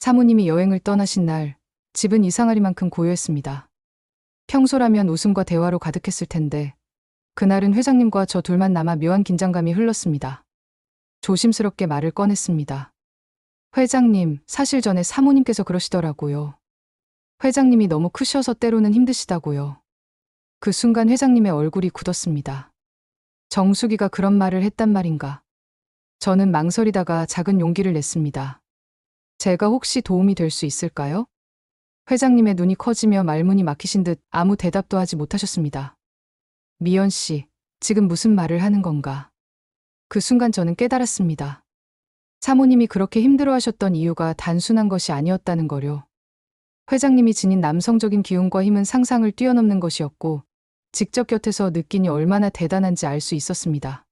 사모님이 여행을 떠나신 날, 집은 이상하리만큼 고요했습니다. 평소라면 웃음과 대화로 가득했을 텐데, 그날은 회장님과 저 둘만 남아 묘한 긴장감이 흘렀습니다. 조심스럽게 말을 꺼냈습니다. 회장님, 사실 전에 사모님께서 그러시더라고요. 회장님이 너무 크셔서 때로는 힘드시다고요. 그 순간 회장님의 얼굴이 굳었습니다. 정수기가 그런 말을 했단 말인가. 저는 망설이다가 작은 용기를 냈습니다. 제가 혹시 도움이 될 수 있을까요? 회장님의 눈이 커지며 말문이 막히신 듯 아무 대답도 하지 못하셨습니다. 미연 씨, 지금 무슨 말을 하는 건가? 그 순간 저는 깨달았습니다. 사모님이 그렇게 힘들어 하셨던 이유가 단순한 것이 아니었다는 거요. 회장님이 지닌 남성적인 기운과 힘은 상상을 뛰어넘는 것이었고, 직접 곁에서 느끼니 얼마나 대단한지 알 수 있었습니다.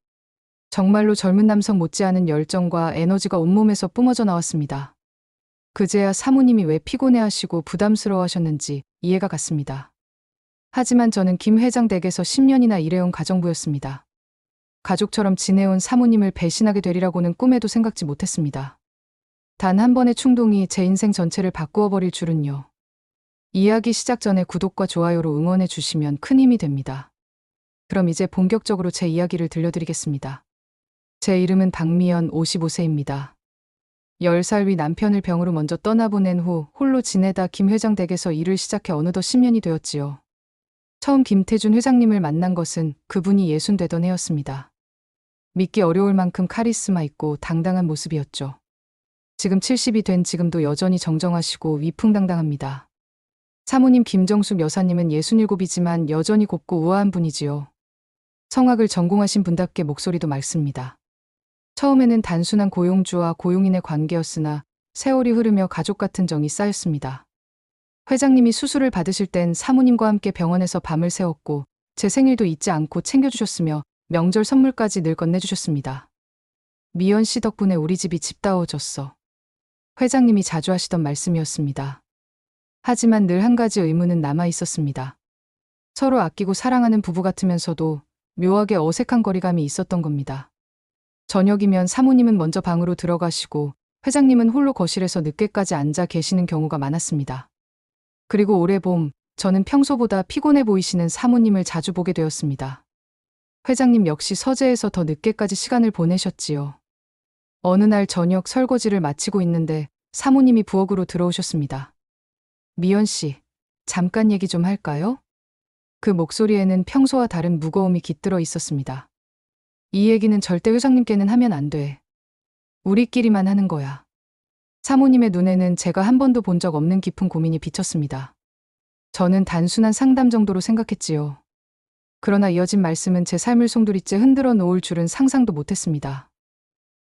정말로 젊은 남성 못지않은 열정과 에너지가 온몸에서 뿜어져 나왔습니다. 그제야 사모님이 왜 피곤해 하시고 부담스러워 하셨는지 이해가 갔습니다. 하지만 저는 김 회장 댁에서 10년이나 일해온 가정부였습니다. 가족처럼 지내온 사모님을 배신하게 되리라고는 꿈에도 생각지 못했습니다. 단 한 번의 충동이 제 인생 전체를 바꾸어 버릴 줄은요. 이야기 시작 전에 구독과 좋아요로 응원해 주시면 큰 힘이 됩니다. 그럼 이제 본격적으로 제 이야기를 들려드리겠습니다. 제 이름은 박미연 55세입니다. 10살 위 남편을 병으로 먼저 떠나보낸 후 홀로 지내다 김 회장 댁에서 일을 시작해 어느덧 10년이 되었지요. 처음 김태준 회장님을 만난 것은 그분이 예순 되던 해였습니다. 믿기 어려울 만큼 카리스마 있고 당당한 모습이었죠. 지금 70이 된 지금도 여전히 정정하시고 위풍당당합니다. 사모님 김정숙 여사님은 67이지만 여전히 곱고 우아한 분이지요. 성악을 전공하신 분답게 목소리도 맑습니다. 처음에는 단순한 고용주와 고용인의 관계였으나 세월이 흐르며 가족 같은 정이 쌓였습니다. 회장님이 수술을 받으실 땐 사모님과 함께 병원에서 밤을 새웠고 제 생일도 잊지 않고 챙겨주셨으며 명절 선물까지 늘 건네주셨습니다. 미연 씨 덕분에 우리 집이 집다워졌어. 회장님이 자주 하시던 말씀이었습니다. 하지만 늘 한 가지 의문은 남아 있었습니다. 서로 아끼고 사랑하는 부부 같으면서도 묘하게 어색한 거리감이 있었던 겁니다. 저녁이면 사모님은 먼저 방으로 들어가시고 회장님은 홀로 거실에서 늦게까지 앉아 계시는 경우가 많았습니다. 그리고 올해 봄, 저는 평소보다 피곤해 보이시는 사모님을 자주 보게 되었습니다. 회장님 역시 서재에서 더 늦게까지 시간을 보내셨지요. 어느 날 저녁 설거지를 마치고 있는데 사모님이 부엌으로 들어오셨습니다. 미연 씨, 잠깐 얘기 좀 할까요? 그 목소리에는 평소와 다른 무거움이 깃들어 있었습니다. 이 얘기는 절대 회장님께는 하면 안 돼. 우리끼리만 하는 거야. 사모님의 눈에는 제가 한 번도 본 적 없는 깊은 고민이 비쳤습니다. 저는 단순한 상담 정도로 생각했지요. 그러나 이어진 말씀은 제 삶을 송두리째 흔들어 놓을 줄은 상상도 못했습니다.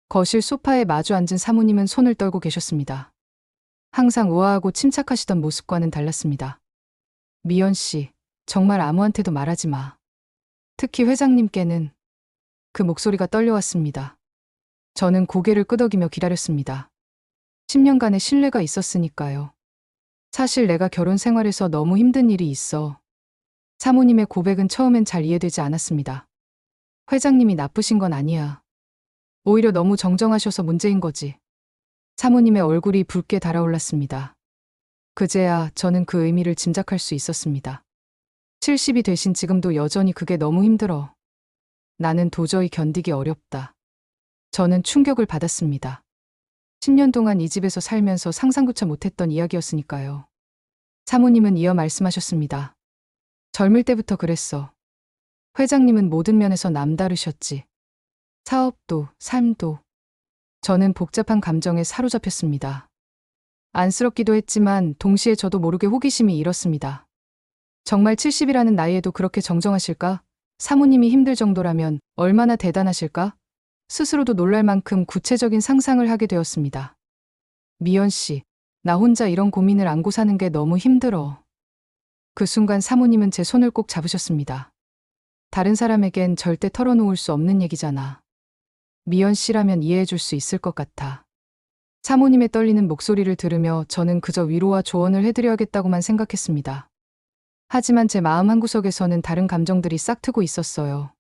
거실 소파에 마주 앉은 사모님은 손을 떨고 계셨습니다. 항상 우아하고 침착하시던 모습과는 달랐습니다. 미연 씨, 정말 아무한테도 말하지 마. 특히 회장님께는 그 목소리가 떨려왔습니다. 저는 고개를 끄덕이며 기다렸습니다. 10년간의 신뢰가 있었으니까요. 사실 내가 결혼 생활에서 너무 힘든 일이 있어. 사모님의 고백은 처음엔 잘 이해되지 않았습니다. 회장님이 나쁘신 건 아니야. 오히려 너무 정정하셔서 문제인 거지. 사모님의 얼굴이 붉게 달아올랐습니다. 그제야 저는 그 의미를 짐작할 수 있었습니다. 70이 되신 지금도 여전히 그게 너무 힘들어. 나는 도저히 견디기 어렵다. 저는 충격을 받았습니다. 10년 동안 이 집에서 살면서 상상조차 못했던 이야기였으니까요. 사모님은 이어 말씀하셨습니다. 젊을 때부터 그랬어. 회장님은 모든 면에서 남다르셨지. 사업도, 삶도. 저는 복잡한 감정에 사로잡혔습니다. 안쓰럽기도 했지만 동시에 저도 모르게 호기심이 일었습니다. 정말 70이라는 나이에도 그렇게 정정하실까? 사모님이 힘들 정도라면 얼마나 대단하실까? 스스로도 놀랄 만큼 구체적인 상상을 하게 되었습니다. 미연 씨, 나 혼자 이런 고민을 안고 사는 게 너무 힘들어. 그 순간 사모님은 제 손을 꼭 잡으셨습니다. 다른 사람에겐 절대 털어놓을 수 없는 얘기잖아. 미연 씨라면 이해해 줄 수 있을 것 같아. 사모님의 떨리는 목소리를 들으며 저는 그저 위로와 조언을 해드려야겠다고만 생각했습니다. 하지만 제 마음 한구석에서는 다른 감정들이 싹 트고 있었어요.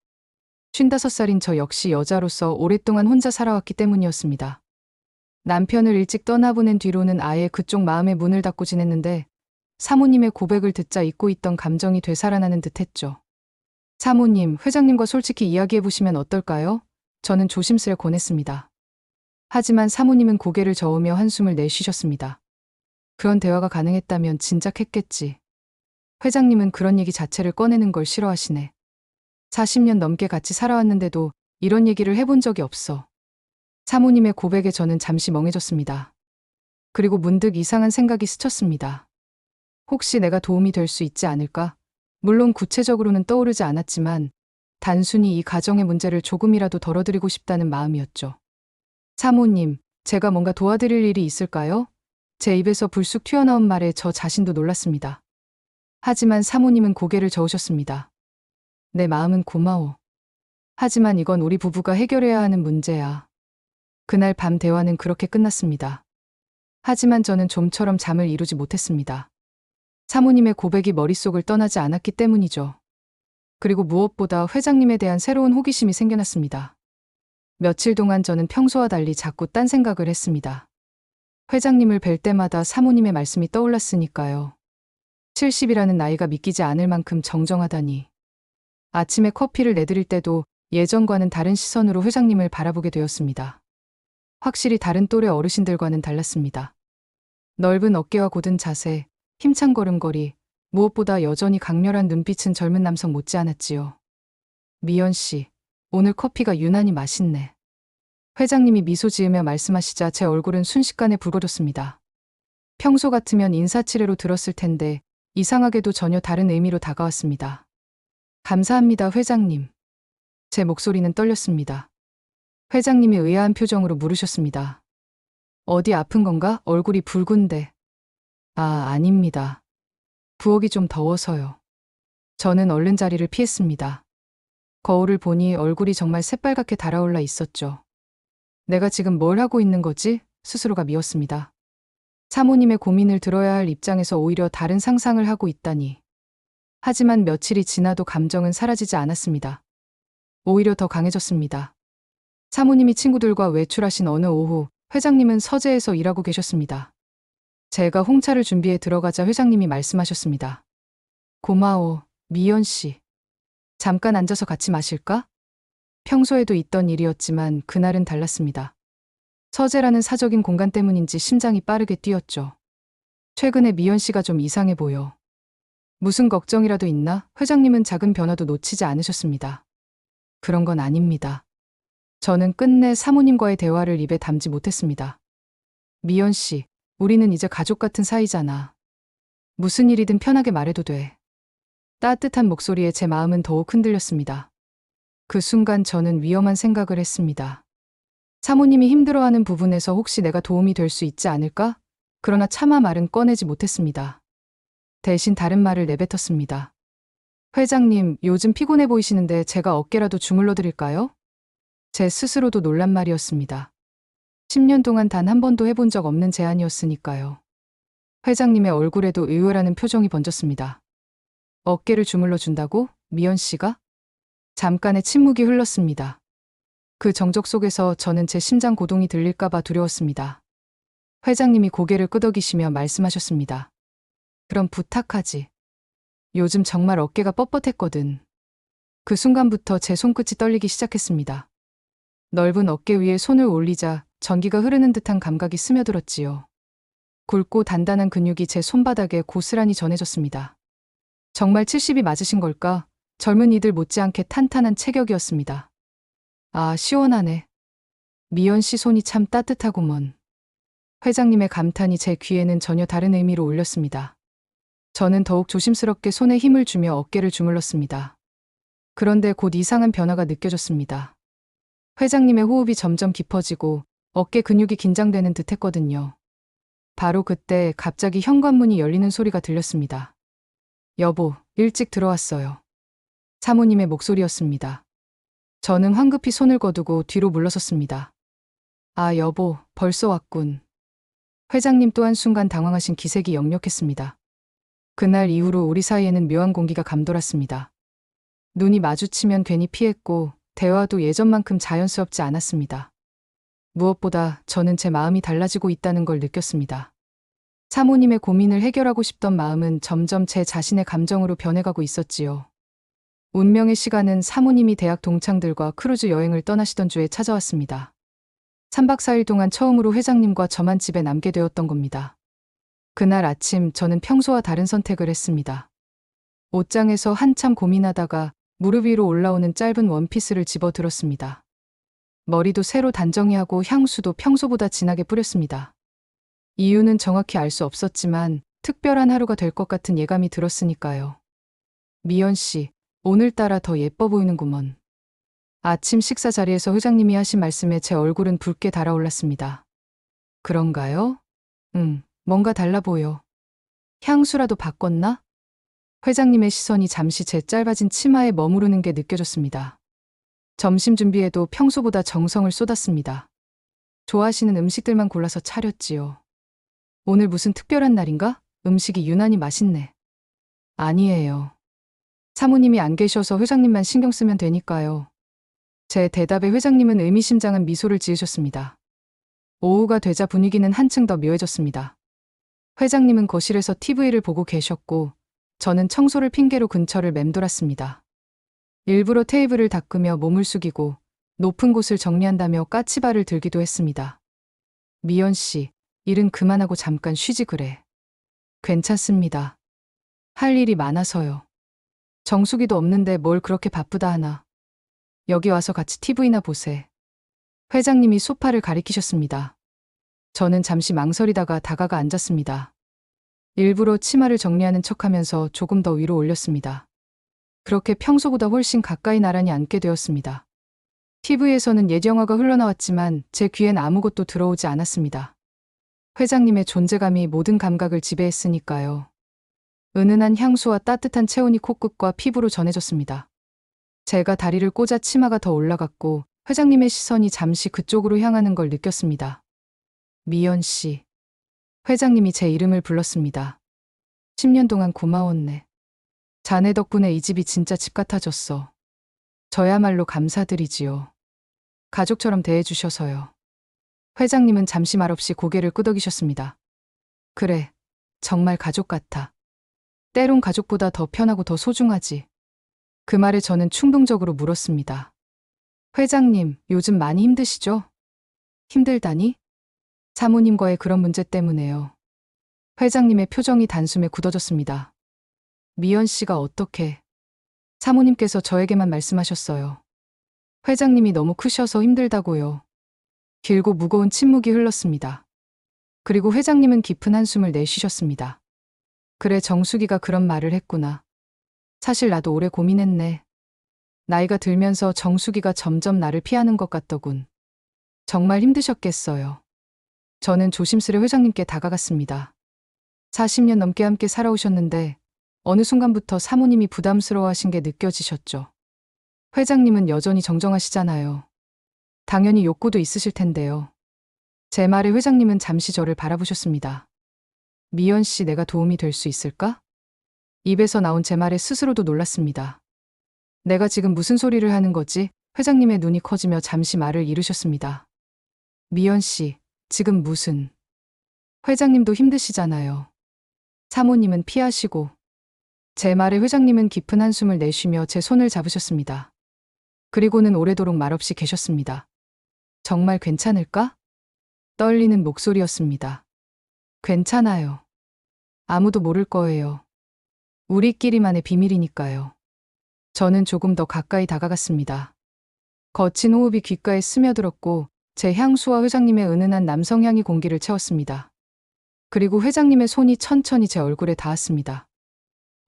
55살인 저 역시 여자로서 오랫동안 혼자 살아왔기 때문이었습니다. 남편을 일찍 떠나보낸 뒤로는 아예 그쪽 마음의 문을 닫고 지냈는데 사모님의 고백을 듣자 잊고 있던 감정이 되살아나는 듯 했죠. 사모님, 회장님과 솔직히 이야기해 보시면 어떨까요? 저는 조심스레 권했습니다. 하지만 사모님은 고개를 저으며 한숨을 내쉬셨습니다. 그런 대화가 가능했다면 진작 했겠지. 회장님은 그런 얘기 자체를 꺼내는 걸 싫어하시네. 40년 넘게 같이 살아왔는데도 이런 얘기를 해본 적이 없어. 사모님의 고백에 저는 잠시 멍해졌습니다. 그리고 문득 이상한 생각이 스쳤습니다. 혹시 내가 도움이 될 수 있지 않을까? 물론 구체적으로는 떠오르지 않았지만 단순히 이 가정의 문제를 조금이라도 덜어드리고 싶다는 마음이었죠. 사모님, 제가 뭔가 도와드릴 일이 있을까요? 제 입에서 불쑥 튀어나온 말에 저 자신도 놀랐습니다. 하지만 사모님은 고개를 저으셨습니다. 내 마음은 고마워. 하지만 이건 우리 부부가 해결해야 하는 문제야. 그날 밤 대화는 그렇게 끝났습니다. 하지만 저는 좀처럼 잠을 이루지 못했습니다. 사모님의 고백이 머릿속을 떠나지 않았기 때문이죠. 그리고 무엇보다 회장님에 대한 새로운 호기심이 생겨났습니다. 며칠 동안 저는 평소와 달리 자꾸 딴 생각을 했습니다. 회장님을 뵐 때마다 사모님의 말씀이 떠올랐으니까요. 70이라는 나이가 믿기지 않을 만큼 정정하다니. 아침에 커피를 내드릴 때도 예전과는 다른 시선으로 회장님을 바라보게 되었습니다. 확실히 다른 또래 어르신들과는 달랐습니다. 넓은 어깨와 곧은 자세, 힘찬 걸음걸이, 무엇보다 여전히 강렬한 눈빛은 젊은 남성 못지않았지요. 미연 씨, 오늘 커피가 유난히 맛있네. 회장님이 미소 지으며 말씀하시자 제 얼굴은 순식간에 붉어졌습니다. 평소 같으면 인사치레로 들었을 텐데 이상하게도 전혀 다른 의미로 다가왔습니다. 감사합니다, 회장님. 제 목소리는 떨렸습니다. 회장님이 의아한 표정으로 물으셨습니다. 어디 아픈 건가? 얼굴이 붉은데. 아, 아닙니다. 부엌이 좀 더워서요. 저는 얼른 자리를 피했습니다. 거울을 보니 얼굴이 정말 새빨갛게 달아올라 있었죠. 내가 지금 뭘 하고 있는 거지? 스스로가 미웠습니다. 사모님의 고민을 들어야 할 입장에서 오히려 다른 상상을 하고 있다니. 하지만 며칠이 지나도 감정은 사라지지 않았습니다. 오히려 더 강해졌습니다. 사모님이 친구들과 외출하신 어느 오후, 회장님은 서재에서 일하고 계셨습니다. 제가 홍차를 준비해 들어가자 회장님이 말씀하셨습니다. 고마워, 미연 씨. 잠깐 앉아서 같이 마실까? 평소에도 있던 일이었지만 그날은 달랐습니다. 서재라는 사적인 공간 때문인지 심장이 빠르게 뛰었죠. 최근에 미연 씨가 좀 이상해 보여. 무슨 걱정이라도 있나? 회장님은 작은 변화도 놓치지 않으셨습니다. 그런 건 아닙니다. 저는 끝내 사모님과의 대화를 입에 담지 못했습니다. 미연 씨, 우리는 이제 가족 같은 사이잖아. 무슨 일이든 편하게 말해도 돼. 따뜻한 목소리에 제 마음은 더욱 흔들렸습니다. 그 순간 저는 위험한 생각을 했습니다. 사모님이 힘들어하는 부분에서 혹시 내가 도움이 될 수 있지 않을까? 그러나 차마 말은 꺼내지 못했습니다. 대신 다른 말을 내뱉었습니다. 회장님, 요즘 피곤해 보이시는데 제가 어깨라도 주물러 드릴까요? 제 스스로도 놀란 말이었습니다. 10년 동안 단 한 번도 해본 적 없는 제안이었으니까요. 회장님의 얼굴에도 의외라는 표정이 번졌습니다. 어깨를 주물러 준다고? 미연 씨가? 잠깐의 침묵이 흘렀습니다. 그 정적 속에서 저는 제 심장 고동이 들릴까봐 두려웠습니다. 회장님이 고개를 끄덕이시며 말씀하셨습니다. 그럼 부탁하지. 요즘 정말 어깨가 뻣뻣했거든. 그 순간부터 제 손끝이 떨리기 시작했습니다. 넓은 어깨 위에 손을 올리자 전기가 흐르는 듯한 감각이 스며들었지요. 굵고 단단한 근육이 제 손바닥에 고스란히 전해졌습니다. 정말 70이 맞으신 걸까? 젊은 이들 못지않게 탄탄한 체격이었습니다. 아, 시원하네. 미연 씨 손이 참 따뜻하구먼. 회장님의 감탄이 제 귀에는 전혀 다른 의미로 울렸습니다. 저는 더욱 조심스럽게 손에 힘을 주며 어깨를 주물렀습니다. 그런데 곧 이상한 변화가 느껴졌습니다. 회장님의 호흡이 점점 깊어지고 어깨 근육이 긴장되는 듯 했거든요. 바로 그때 갑자기 현관문이 열리는 소리가 들렸습니다. 여보, 일찍 들어왔어요. 사모님의 목소리였습니다. 저는 황급히 손을 거두고 뒤로 물러섰습니다. 아, 여보, 벌써 왔군. 회장님 또한 순간 당황하신 기색이 역력했습니다. 그날 이후로 우리 사이에는 묘한 공기가 감돌았습니다. 눈이 마주치면 괜히 피했고, 대화도 예전만큼 자연스럽지 않았습니다. 무엇보다 저는 제 마음이 달라지고 있다는 걸 느꼈습니다. 사모님의 고민을 해결하고 싶던 마음은 점점 제 자신의 감정으로 변해가고 있었지요. 운명의 시간은 사모님이 대학 동창들과 크루즈 여행을 떠나시던 주에 찾아왔습니다. 3박 4일 동안 처음으로 회장님과 저만 집에 남게 되었던 겁니다. 그날 아침 저는 평소와 다른 선택을 했습니다. 옷장에서 한참 고민하다가 무릎 위로 올라오는 짧은 원피스를 집어 들었습니다. 머리도 새로 단정히 하고 향수도 평소보다 진하게 뿌렸습니다. 이유는 정확히 알 수 없었지만 특별한 하루가 될 것 같은 예감이 들었으니까요. 미연 씨, 오늘따라 더 예뻐 보이는구먼. 아침 식사 자리에서 회장님이 하신 말씀에 제 얼굴은 붉게 달아올랐습니다. 그런가요? 응, 뭔가 달라 보여. 향수라도 바꿨나? 회장님의 시선이 잠시 제 짧아진 치마에 머무르는 게 느껴졌습니다. 점심 준비에도 평소보다 정성을 쏟았습니다. 좋아하시는 음식들만 골라서 차렸지요. 오늘 무슨 특별한 날인가? 음식이 유난히 맛있네. 아니에요. 사모님이 안 계셔서 회장님만 신경 쓰면 되니까요. 제 대답에 회장님은 의미심장한 미소를 지으셨습니다. 오후가 되자 분위기는 한층 더 묘해졌습니다. 회장님은 거실에서 TV를 보고 계셨고, 저는 청소를 핑계로 근처를 맴돌았습니다. 일부러 테이블을 닦으며 몸을 숙이고, 높은 곳을 정리한다며 까치발을 들기도 했습니다. 미연 씨, 일은 그만하고 잠깐 쉬지 그래. 괜찮습니다. 할 일이 많아서요. 정수기도 없는데 뭘 그렇게 바쁘다 하나. 여기 와서 같이 TV나 보세. 회장님이 소파를 가리키셨습니다. 저는 잠시 망설이다가 다가가 앉았습니다. 일부러 치마를 정리하는 척 하면서 조금 더 위로 올렸습니다. 그렇게 평소보다 훨씬 가까이 나란히 앉게 되었습니다. TV에서는 옛 영화가 흘러나왔지만 제 귀엔 아무것도 들어오지 않았습니다. 회장님의 존재감이 모든 감각을 지배했으니까요. 은은한 향수와 따뜻한 체온이 코끝과 피부로 전해졌습니다. 제가 다리를 꽂아 치마가 더 올라갔고 회장님의 시선이 잠시 그쪽으로 향하는 걸 느꼈습니다. 미연 씨. 회장님이 제 이름을 불렀습니다. 10년 동안 고마웠네. 자네 덕분에 이 집이 진짜 집 같아졌어. 저야말로 감사드리지요. 가족처럼 대해주셔서요. 회장님은 잠시 말없이 고개를 끄덕이셨습니다. 그래, 정말 가족 같아. 때론 가족보다 더 편하고 더 소중하지. 그 말에 저는 충동적으로 물었습니다. 회장님, 요즘 많이 힘드시죠? 힘들다니? 사모님과의 그런 문제 때문에요. 회장님의 표정이 단숨에 굳어졌습니다. 미연 씨가 어떻게? 사모님께서 저에게만 말씀하셨어요. 회장님이 너무 크셔서 힘들다고요. 길고 무거운 침묵이 흘렀습니다. 그리고 회장님은 깊은 한숨을 내쉬셨습니다. 그래 정수기가 그런 말을 했구나. 사실 나도 오래 고민했네. 나이가 들면서 정수기가 점점 나를 피하는 것 같더군. 정말 힘드셨겠어요. 저는 조심스레 회장님께 다가갔습니다. 40년 넘게 함께 살아오셨는데 어느 순간부터 사모님이 부담스러워하신 게 느껴지셨죠. 회장님은 여전히 정정하시잖아요. 당연히 욕구도 있으실 텐데요. 제 말에 회장님은 잠시 저를 바라보셨습니다. 미연 씨 내가 도움이 될 수 있을까? 입에서 나온 제 말에 스스로도 놀랐습니다. 내가 지금 무슨 소리를 하는 거지? 회장님의 눈이 커지며 잠시 말을 잃으셨습니다. 미연 씨, 지금 무슨. 회장님도 힘드시잖아요. 사모님은 피하시고. 제 말에 회장님은 깊은 한숨을 내쉬며 제 손을 잡으셨습니다. 그리고는 오래도록 말없이 계셨습니다. 정말 괜찮을까? 떨리는 목소리였습니다. 괜찮아요. 아무도 모를 거예요. 우리끼리만의 비밀이니까요. 저는 조금 더 가까이 다가갔습니다. 거친 호흡이 귓가에 스며들었고 제 향수와 회장님의 은은한 남성향이 공기를 채웠습니다. 그리고 회장님의 손이 천천히 제 얼굴에 닿았습니다.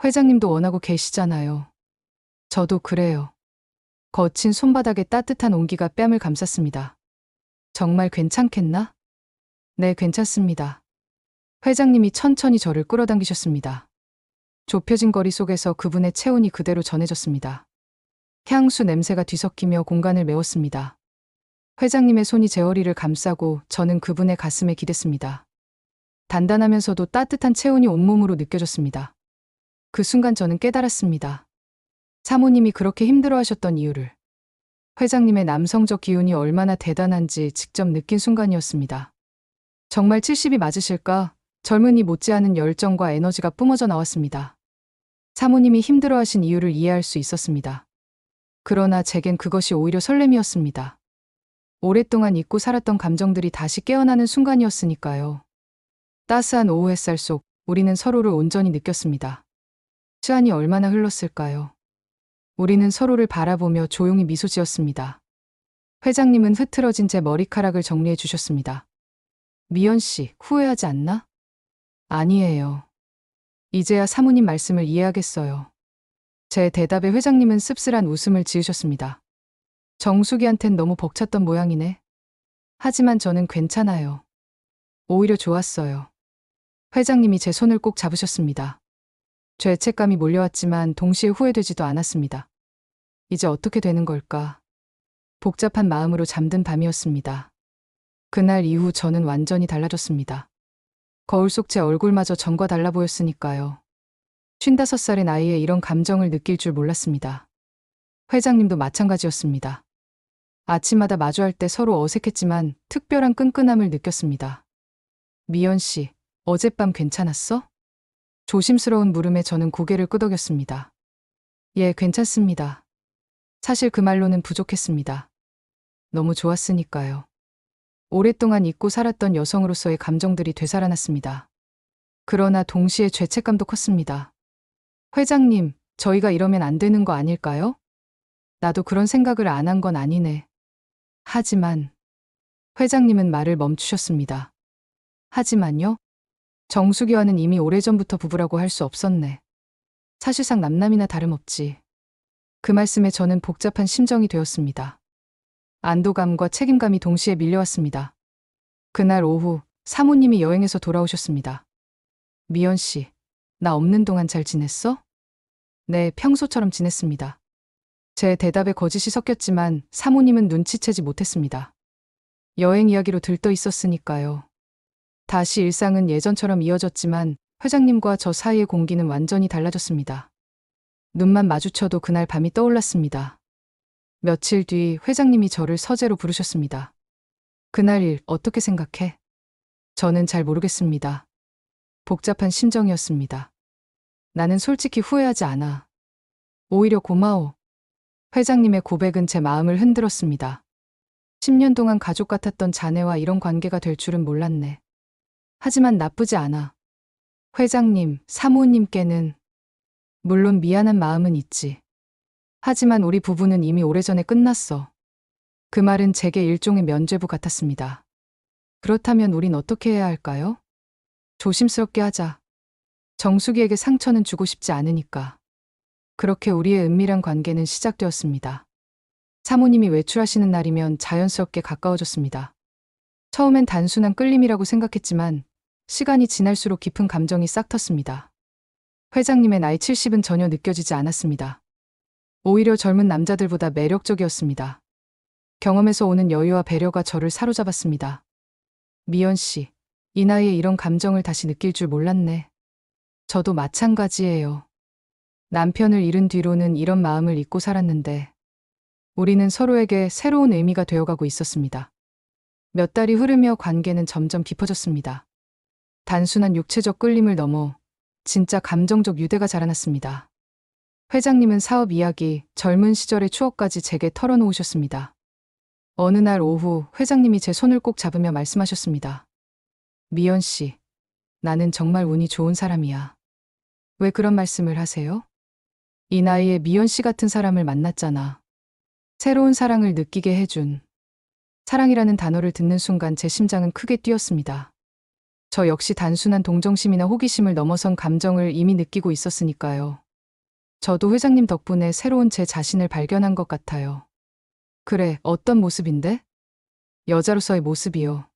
회장님도 원하고 계시잖아요. 저도 그래요. 거친 손바닥에 따뜻한 온기가 뺨을 감쌌습니다. 정말 괜찮겠나? 네, 괜찮습니다. 회장님이 천천히 저를 끌어당기셨습니다. 좁혀진 거리 속에서 그분의 체온이 그대로 전해졌습니다. 향수 냄새가 뒤섞이며 공간을 메웠습니다. 회장님의 손이 제 허리를 감싸고 저는 그분의 가슴에 기댔습니다. 단단하면서도 따뜻한 체온이 온몸으로 느껴졌습니다. 그 순간 저는 깨달았습니다. 사모님이 그렇게 힘들어 하셨던 이유를. 회장님의 남성적 기운이 얼마나 대단한지 직접 느낀 순간이었습니다. 정말 70이 맞으실까? 젊은이 못지않은 열정과 에너지가 뿜어져 나왔습니다. 사모님이 힘들어하신 이유를 이해할 수 있었습니다. 그러나 제겐 그것이 오히려 설렘이었습니다. 오랫동안 잊고 살았던 감정들이 다시 깨어나는 순간이었으니까요. 따스한 오후 햇살 속 우리는 서로를 온전히 느꼈습니다. 시간이 얼마나 흘렀을까요? 우리는 서로를 바라보며 조용히 미소 지었습니다. 회장님은 흐트러진 제 머리카락을 정리해 주셨습니다. 미연 씨, 후회하지 않나? 아니에요. 이제야 사모님 말씀을 이해하겠어요. 제 대답에 회장님은 씁쓸한 웃음을 지으셨습니다. 정수기한텐 너무 벅찼던 모양이네. 하지만 저는 괜찮아요. 오히려 좋았어요. 회장님이 제 손을 꼭 잡으셨습니다. 죄책감이 몰려왔지만 동시에 후회되지도 않았습니다. 이제 어떻게 되는 걸까? 복잡한 마음으로 잠든 밤이었습니다. 그날 이후 저는 완전히 달라졌습니다. 거울 속 제 얼굴마저 전과 달라 보였으니까요. 55살의 나이에 이런 감정을 느낄 줄 몰랐습니다. 회장님도 마찬가지였습니다. 아침마다 마주할 때 서로 어색했지만 특별한 끈끈함을 느꼈습니다. 미연 씨, 어젯밤 괜찮았어? 조심스러운 물음에 저는 고개를 끄덕였습니다. 예, 괜찮습니다. 사실 그 말로는 부족했습니다. 너무 좋았으니까요. 오랫동안 잊고 살았던 여성으로서의 감정들이 되살아났습니다. 그러나 동시에 죄책감도 컸습니다. 회장님, 저희가 이러면 안 되는 거 아닐까요? 나도 그런 생각을 안 한 건 아니네. 하지만, 회장님은 말을 멈추셨습니다. 하지만요? 정수기와는 이미 오래전부터 부부라고 할 수 없었네. 사실상 남남이나 다름없지. 그 말씀에 저는 복잡한 심정이 되었습니다. 안도감과 책임감이 동시에 밀려왔습니다. 그날 오후 사모님이 여행에서 돌아오셨습니다. 미연 씨, 나 없는 동안 잘 지냈어? 네, 평소처럼 지냈습니다. 제 대답에 거짓이 섞였지만 사모님은 눈치채지 못했습니다. 여행 이야기로 들떠 있었으니까요. 다시 일상은 예전처럼 이어졌지만 회장님과 저 사이의 공기는 완전히 달라졌습니다. 눈만 마주쳐도 그날 밤이 떠올랐습니다. 며칠 뒤 회장님이 저를 서재로 부르셨습니다. 그날 일 어떻게 생각해? 저는 잘 모르겠습니다. 복잡한 심정이었습니다. 나는 솔직히 후회하지 않아. 오히려 고마워. 회장님의 고백은 제 마음을 흔들었습니다. 10년 동안 가족 같았던 자네와 이런 관계가 될 줄은 몰랐네. 하지만 나쁘지 않아. 회장님, 사모님께는 물론 미안한 마음은 있지. 하지만 우리 부부는 이미 오래전에 끝났어. 그 말은 제게 일종의 면죄부 같았습니다. 그렇다면 우린 어떻게 해야 할까요? 조심스럽게 하자. 정수기에게 상처는 주고 싶지 않으니까. 그렇게 우리의 은밀한 관계는 시작되었습니다. 사모님이 외출하시는 날이면 자연스럽게 가까워졌습니다. 처음엔 단순한 끌림이라고 생각했지만 시간이 지날수록 깊은 감정이 싹 텄습니다. 회장님의 나이 70은 전혀 느껴지지 않았습니다. 오히려 젊은 남자들보다 매력적이었습니다. 경험에서 오는 여유와 배려가 저를 사로잡았습니다. 미연 씨, 이 나이에 이런 감정을 다시 느낄 줄 몰랐네. 저도 마찬가지예요. 남편을 잃은 뒤로는 이런 마음을 잊고 살았는데, 우리는 서로에게 새로운 의미가 되어가고 있었습니다. 몇 달이 흐르며 관계는 점점 깊어졌습니다. 단순한 육체적 끌림을 넘어 진짜 감정적 유대가 자라났습니다. 회장님은 사업 이야기, 젊은 시절의 추억까지 제게 털어놓으셨습니다. 어느 날 오후 회장님이 제 손을 꼭 잡으며 말씀하셨습니다. 미연 씨, 나는 정말 운이 좋은 사람이야. 왜 그런 말씀을 하세요? 이 나이에 미연 씨 같은 사람을 만났잖아. 새로운 사랑을 느끼게 해준. 사랑이라는 단어를 듣는 순간 제 심장은 크게 뛰었습니다. 저 역시 단순한 동정심이나 호기심을 넘어선 감정을 이미 느끼고 있었으니까요. 저도 회장님 덕분에 새로운 제 자신을 발견한 것 같아요. 그래, 어떤 모습인데? 여자로서의 모습이요.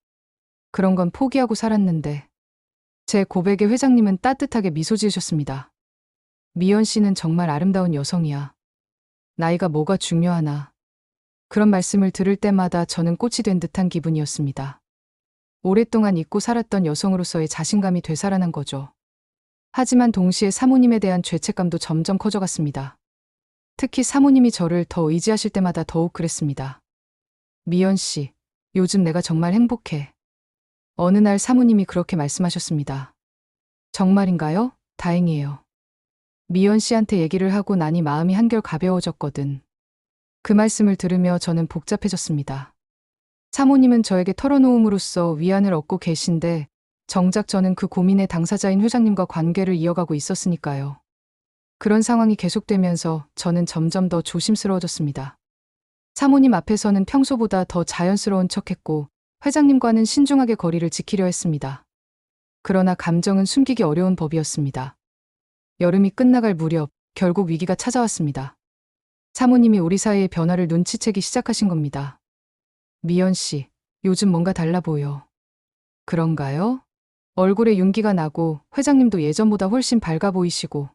그런 건 포기하고 살았는데. 제 고백에 회장님은 따뜻하게 미소 지으셨습니다. 미연 씨는 정말 아름다운 여성이야. 나이가 뭐가 중요하나. 그런 말씀을 들을 때마다 저는 꽃이 된 듯한 기분이었습니다. 오랫동안 잊고 살았던 여성으로서의 자신감이 되살아난 거죠. 하지만 동시에 사모님에 대한 죄책감도 점점 커져갔습니다. 특히 사모님이 저를 더 의지하실 때마다 더욱 그랬습니다. 미연 씨, 요즘 내가 정말 행복해. 어느 날 사모님이 그렇게 말씀하셨습니다. 정말인가요? 다행이에요. 미연 씨한테 얘기를 하고 나니 마음이 한결 가벼워졌거든. 그 말씀을 들으며 저는 복잡해졌습니다. 사모님은 저에게 털어놓음으로써 위안을 얻고 계신데 정작 저는 그 고민의 당사자인 회장님과 관계를 이어가고 있었으니까요. 그런 상황이 계속되면서 저는 점점 더 조심스러워졌습니다. 사모님 앞에서는 평소보다 더 자연스러운 척했고 회장님과는 신중하게 거리를 지키려 했습니다. 그러나 감정은 숨기기 어려운 법이었습니다. 여름이 끝나갈 무렵 결국 위기가 찾아왔습니다. 사모님이 우리 사이의 변화를 눈치채기 시작하신 겁니다. 미연 씨, 요즘 뭔가 달라 보여. 그런가요? 얼굴에 윤기가 나고 회장님도 예전보다 훨씬 밝아 보이시고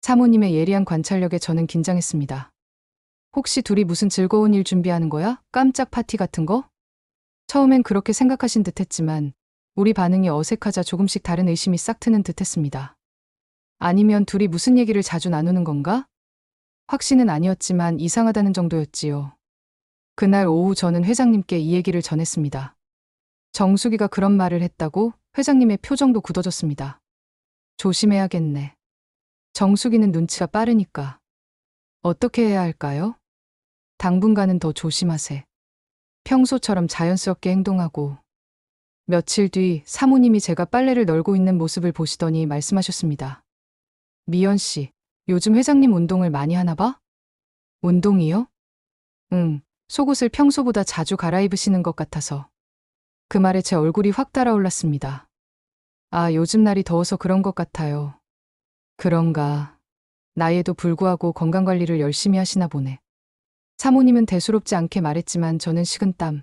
사모님의 예리한 관찰력에 저는 긴장했습니다. 혹시 둘이 무슨 즐거운 일 준비하는 거야? 깜짝 파티 같은 거? 처음엔 그렇게 생각하신 듯 했지만 우리 반응이 어색하자 조금씩 다른 의심이 싹 트는 듯 했습니다. 아니면 둘이 무슨 얘기를 자주 나누는 건가? 확신은 아니었지만 이상하다는 정도였지요. 그날 오후 저는 회장님께 이 얘기를 전했습니다. 정수기가 그런 말을 했다고 회장님의 표정도 굳어졌습니다. 조심해야겠네. 정수기는 눈치가 빠르니까. 어떻게 해야 할까요? 당분간은 더 조심하세. 평소처럼 자연스럽게 행동하고. 며칠 뒤 사모님이 제가 빨래를 널고 있는 모습을 보시더니 말씀하셨습니다. 미연 씨, 요즘 회장님 운동을 많이 하나 봐? 운동이요? 응, 속옷을 평소보다 자주 갈아입으시는 것 같아서. 그 말에 제 얼굴이 확 달아올랐습니다. 아, 요즘 날이 더워서 그런 것 같아요. 그런가. 나이에도 불구하고 건강관리를 열심히 하시나 보네. 사모님은 대수롭지 않게 말했지만 저는 식은땀.